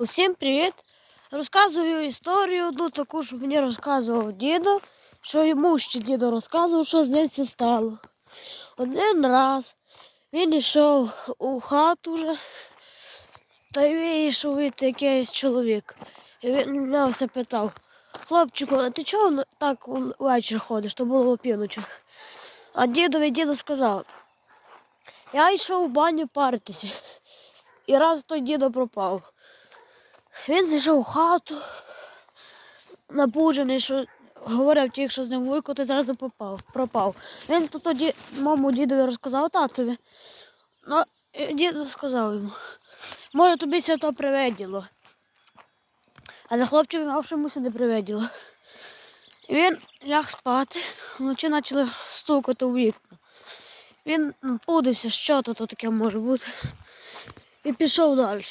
Усім привіт! Розказую історію одну таку, що мені розказував дідо, що йому ще дідо розказував, що з ним все стало. Один раз він йшов у хату вже, та й вийшов від якийсь чоловік. І він мене все питав. Хлопчику, а ти чого так ввечері ходиш? То було опівночі. А дідові дідо сказав, я йшов в баню паритися. І раз той дідо пропав. Він зайшов у хату, напуджений, що говорив тільки, що з ним вуйко, ти зразу попав, пропав. Він то тоді маму дідові розказав татові. Ну, дід сказав йому, може тобі ся то привиділо. Але хлопчик знав, що йому не привиділо. Він ляг спати, вночі почали стукати у вікна. Він пудився, що то таке може бути. І пішов далі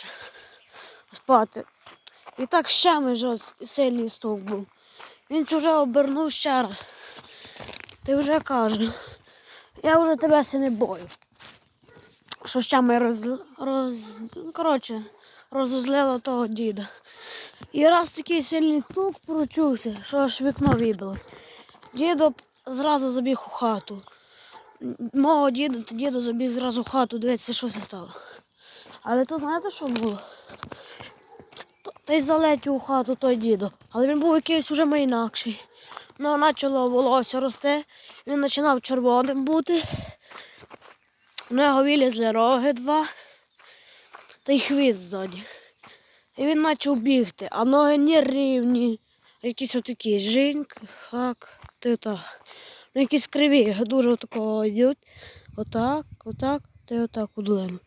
спати. І так ще майже сильний стовп був. Він це вже обернув ще раз. Ти вже каже, я вже тебе все не бою. Що ще ми роз, роз, коротше, розозлило того діда. І раз такий сильний стук прочувся, що аж вікно вибилось. Дідо зразу забіг у хату. Мого діда, то дідо забіг зразу в хату, дивитися, що це стало. Але то знаєте, що було? Та й залетів у хату той дідо. Але він був якийсь уже інакший. Ну, почало волосся рости, він починав червоним бути. У нього вилізли роги два та й хвіст ззаді. І він почав бігти, а ноги не рівні, якісь отакі жінк, хак, ти так. Ну, якісь криві, дуже отакого йдуть. Отак, отак, та й отак у долину.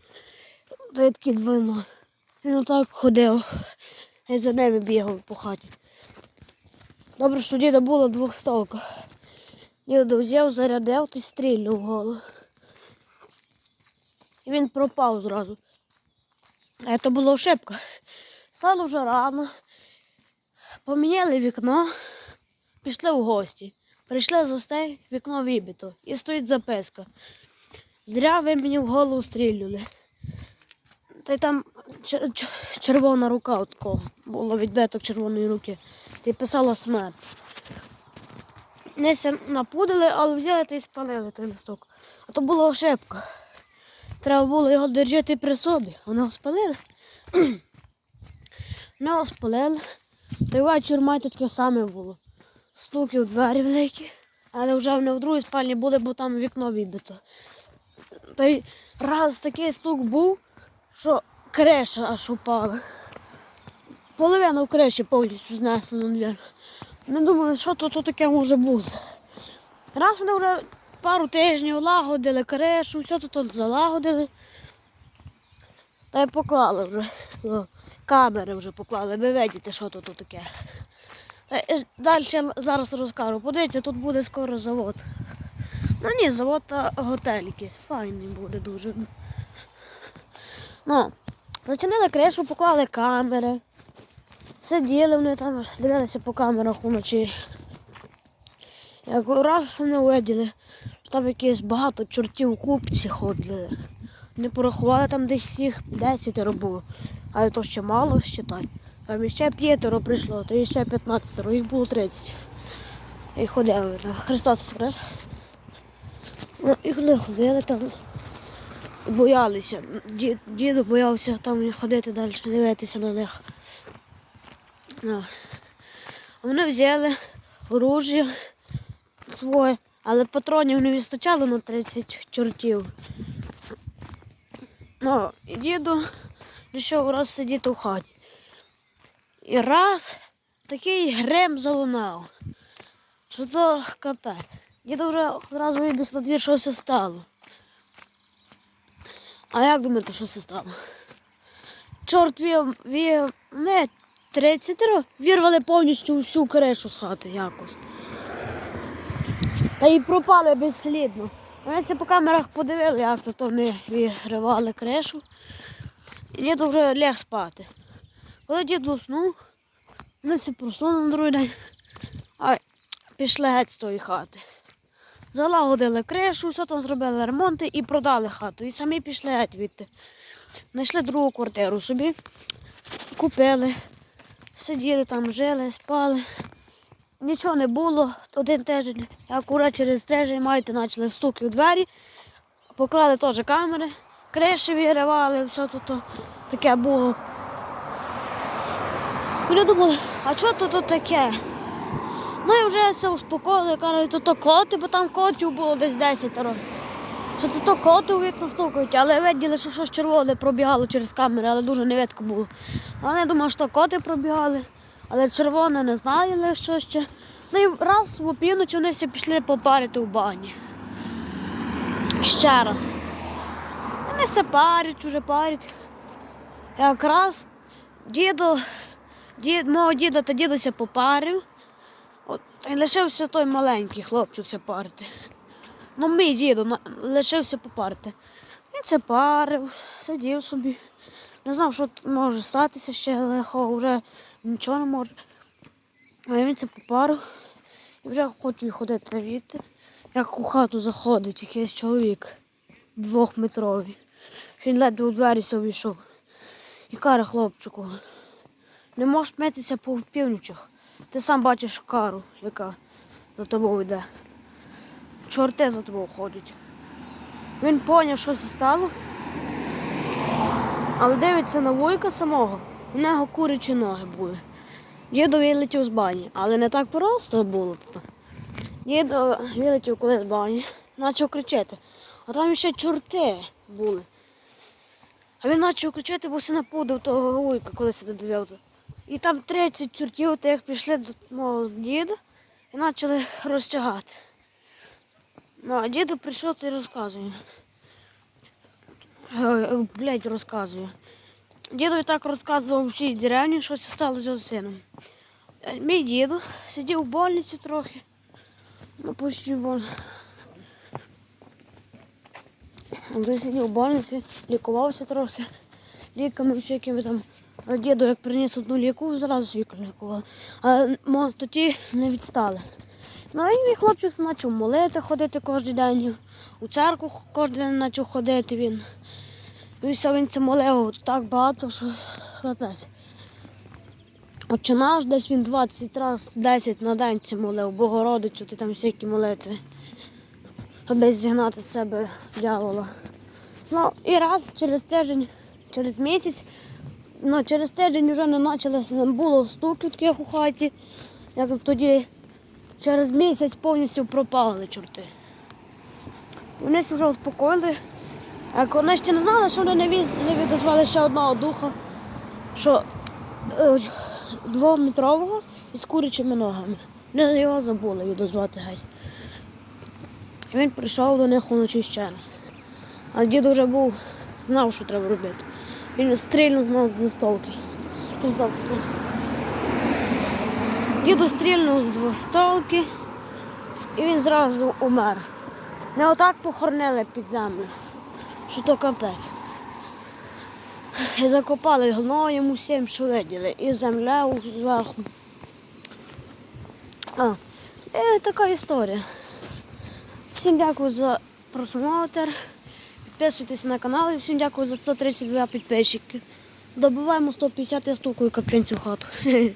Та й такі двина. Він отак ходив. І за ними бігав по хаті. Добре, що діда було двохстовка. Дідо взяв, зарядив та стрільнув в голову. І він пропав зразу. А це була ошибка. Стало вже рано. Поміняли вікно, пішли в гості. Прийшли з гостей, вікно вибито. І стоїть записка. Зря ви мені в голову стрілювали. Та й там червона рука от такого. Було відбиток червоної руки. Й писала смерть. Неся напудили, але взяли та й спалили той листок. А то була ошибка. Треба було його держати при собі. Вони його спалили. Вони його спалили. Та й вечір майте таке саме було. Стуки в двері великі, але вже не в другій спальні були, бо там вікно відбито. Та й раз такий стук був, що криша аж упала. Половина в криші повністю знесено двір. Не думаю, що тут таке може бути. Раз вони вже пару тижнів лагодили кришу, все тут залагодили. Та й поклали вже. О, камери вже поклали, ви бачите, що тут таке. Далі зараз розкажу. Подивіться, тут буде скоро завод. Ну ні, завод та готель якийсь. Файний буде дуже. Ну, зачинили кришу, поклали камери. Сиділи вони там, дивилися по камерах уночі. Як раз вони виділи, що там якісь багато чортів купці ходили. Не порахували там десь всіх 10 було. Але то ще мало считай. Там ще п'ятеро прийшло, то ще 15, їх було 30. І ходили там. Христос Воскрес. Ну, і вони ходили там. Боялися. Ді- Діду боявся там ходити далі, дивитися на них. Ну. Вони взяли оружие своє, але патронів не вистачало на 30 чортів. Ну, і діду пішов раз сидіти в хаті. І раз такий грем залунав. Що то капець. Діду вже одразу вибіг на двір, що це стало. А як думаєте, що це стало? Чорт вів, вів не 30 вірвали повністю всю кришу з хати якось. Та й пропали безслідно. Ми це по камерах подивили, як то вони вигривали кришу. І дід вже ляг спати. Коли дід уснув, вони це просунули на другий день, а пішли геть з тої хати. Залагодили кришу, все там зробили ремонти і продали хату. І самі пішли геть відти. Знайшли другу квартиру собі. купили, сиділи там, жили, спали. Нічого не було. Один тиждень, акурат через тиждень маєте, почали стуки у двері, поклали теж камери, криші виривали, все тут таке було. Вони думали, а що тут таке? Ну і вже все успокоїли, кажуть, то то коти, бо там котів було десь 10 років. Що то то коти у вікна стукають, але виділи, що щось червоне пробігало через камери, але дуже невидко було. Але я думав, що коти пробігали, але червоне не знали, що ще. Ну і раз в опівночі вони всі пішли попарити в бані. Ще раз. Вони все парять, уже парять. Якраз діду, дід, мого діда та дідуся попарив. От, і лишився той маленький хлопчик все парити. Ну, мій діду на- лишився попарити. Він це парив, сидів собі. Не знав, що може статися ще лихо, вже нічого не може. А він це попарив і вже хотів ходити звідти. Як у хату заходить якийсь чоловік двохметровий. Він ледве у двері собі йшов. І каже хлопчику, не можеш метися по північах. Ти сам бачиш кару, яка за тобою йде. Чорти за тобою ходять. Він поняв, що це стало. Але дивиться на вуйка самого, у нього курячі ноги були. Дідо вилетів з бані, але не так просто було. Дідо вилетів коли з бані, почав кричати. А там ще чорти були. А він почав кричати, бо все напудив того вуйка, коли сюди дивився. І там 30 чортів тих пішли до мого діда і почали розтягати. Ну, а діду прийшов й розказує. Ой, ой, розказує. Діду і так розказував всій деревні, що сталося з сином. Е, Мій діду сидів в больниці трохи. Ну, почти в. Він сидів в больниці, лікувався трохи ліками всякими там. Діду як приніс одну ліку, зразу світло лікували. А тоді не відстали. Ну і мій хлопчик почав молити, ходити кожен день. У церкву кожен день почав ходити він. І все, він це молив так багато, що капець. Отче наш десь він 20 разів 10 на день це молив, Богородицю, ти там всякі молитви. Аби зігнати з себе дьявола. Ну і раз через тиждень, через місяць, ну через тиждень вже не почалося, не було стуків таких у хаті. Як тоді через місяць повністю пропали чорти. Вони вже успокоїли. Як вони ще не знали, що вони не, віз, не відозвали ще одного духа, що е, двометрового із курячими ногами. Вони його забули відозвати геть. Він прийшов до них уночі ще раз. А дід вже був, знав, що треба робити. Він стрільно знав з двостолки. Він знав стрільно. Діду стрільнув з двостолки і він зразу умер. Не отак похоронили під землю, що то капець. І закопали гноєм усім, що виділи, і землею зверху. А, і така історія. Всім дякую за просмотр. Підписуйтесь на канал і всім дякую за 132 підписчики. Добиваємо 150 я стукую капчинцю в хату.